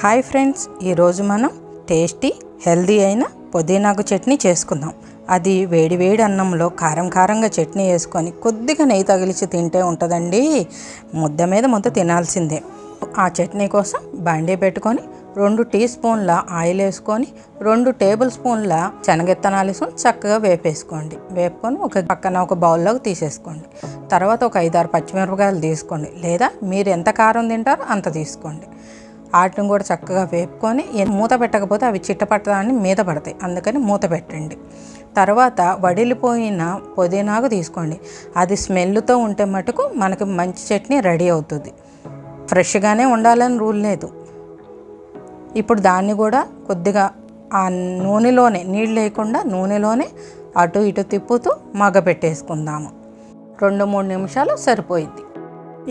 Hi friends ఈరోజు మనం tasty healthy అయిన పుదీనాకు చట్నీ చేసుకుందాం. అది వేడి వేడి అన్నంలో కారం కారంగా చట్నీ వేసుకొని కొద్దిగా నెయ్యి తగిలిచి తింటే ఉంటుందండి. ముద్ద మీద ముద్ద తినాల్సిందే. ఆ చట్నీ కోసం బండి పెట్టుకొని రెండు టీ స్పూన్ల ఆయిల్ వేసుకొని రెండు టేబుల్ స్పూన్ల శనగెత్తనాలు వేసుకొని చక్కగా వేపేసుకోండి. వేపుకొని ఒక పక్కన ఒక బౌల్లోకి తీసేసుకోండి. తర్వాత ఒక ఐదారు పచ్చిమిరపకాయలు తీసుకోండి. లేదా మీరు ఎంత కారం తింటారో అంత తీసుకోండి. వాటిని కూడా చక్కగా వేపుకొని మూత పెట్టకపోతే అవి చిట్టపట్టడాన్ని మీద పడతాయి. అందుకని మూత పెట్టండి. తర్వాత వడిలిపోయిన పుదీనాకు తీసుకోండి. అది స్మెల్తో ఉంటే మటుకు మనకి మంచి చట్నీ రెడీ అవుతుంది. ఫ్రెష్గానే ఉండాలని రూల్ లేదు. ఇప్పుడు దాన్ని కూడా కొద్దిగా ఆ నూనెలోనే నీళ్ళు లేకుండా నూనెలోనే అటు ఇటు తిప్పుతూ మగ్గపెట్టేసుకుందాము రెండు మూడు నిమిషాలు సరిపోయింది.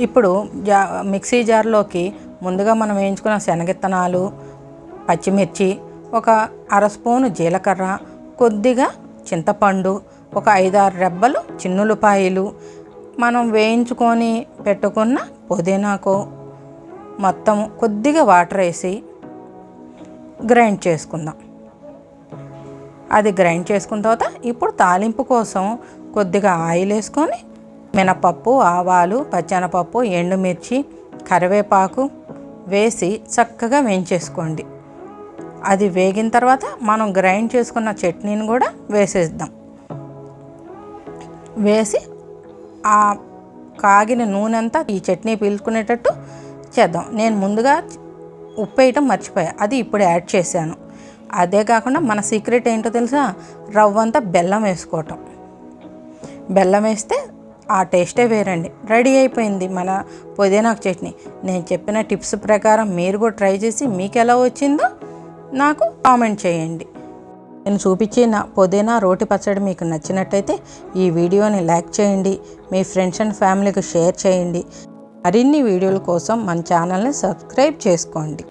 ఇప్పుడు జా మిక్సీ జార్లోకి ముందుగా మనం వేయించుకున్న శనగిత్తనాలు పచ్చిమిర్చి ఒక అర స్పూను జీలకర్ర కొద్దిగా చింతపండు ఒక ఐదారు రెబ్బలు చిన్నులపాయలు. మనం వేయించుకొని పెట్టుకున్న పుదీనాకు మొత్తం కొద్దిగా వాటర్ వేసి గ్రైండ్ చేసుకుందాం. అది గ్రైండ్ చేసుకున్న తర్వాత ఇప్పుడు తాలింపు కోసం కొద్దిగా ఆయిల్ వేసుకొని మినపప్పు ఆవాలు పచ్చెనపప్పు ఎండుమిర్చి కరివేపాకు వేసి చక్కగా వేయించేసుకోండి. అది వేగిన తర్వాత మనం గ్రైండ్ చేసుకున్న చట్నీని కూడా వేసేద్దాం. వేసి ఆ కాగిన నూనె అంతా ఈ చట్నీ పీల్చుకునేటట్టు చేద్దాం. నేను ముందుగా ఉప్పు వేయటం మర్చిపోయా. అది ఇప్పుడు యాడ్ చేశాను. అదే కాకుండా మన సీక్రెట్ ఏంటో తెలుసా? రవ్వంతా బెల్లం వేసుకోవటం. బెల్లం వేస్తే ఆ టేస్టే వేరండి. రెడీ అయిపోయింది మన పుదీనాకు చట్నీ. నేను చెప్పిన టిప్స్ ప్రకారం మీరు కూడా ట్రై చేసి మీకు ఎలా వచ్చిందో నాకు కామెంట్ చేయండి. నేను చూపించిన పుదీనా రోటి పచ్చడి మీకు నచ్చినట్టయితే ఈ వీడియోని లైక్ చేయండి. మీ ఫ్రెండ్స్ అండ్ ఫ్యామిలీకి షేర్ చేయండి. మరిన్ని వీడియోల కోసం మన ఛానల్ని సబ్స్క్రైబ్ చేసుకోండి.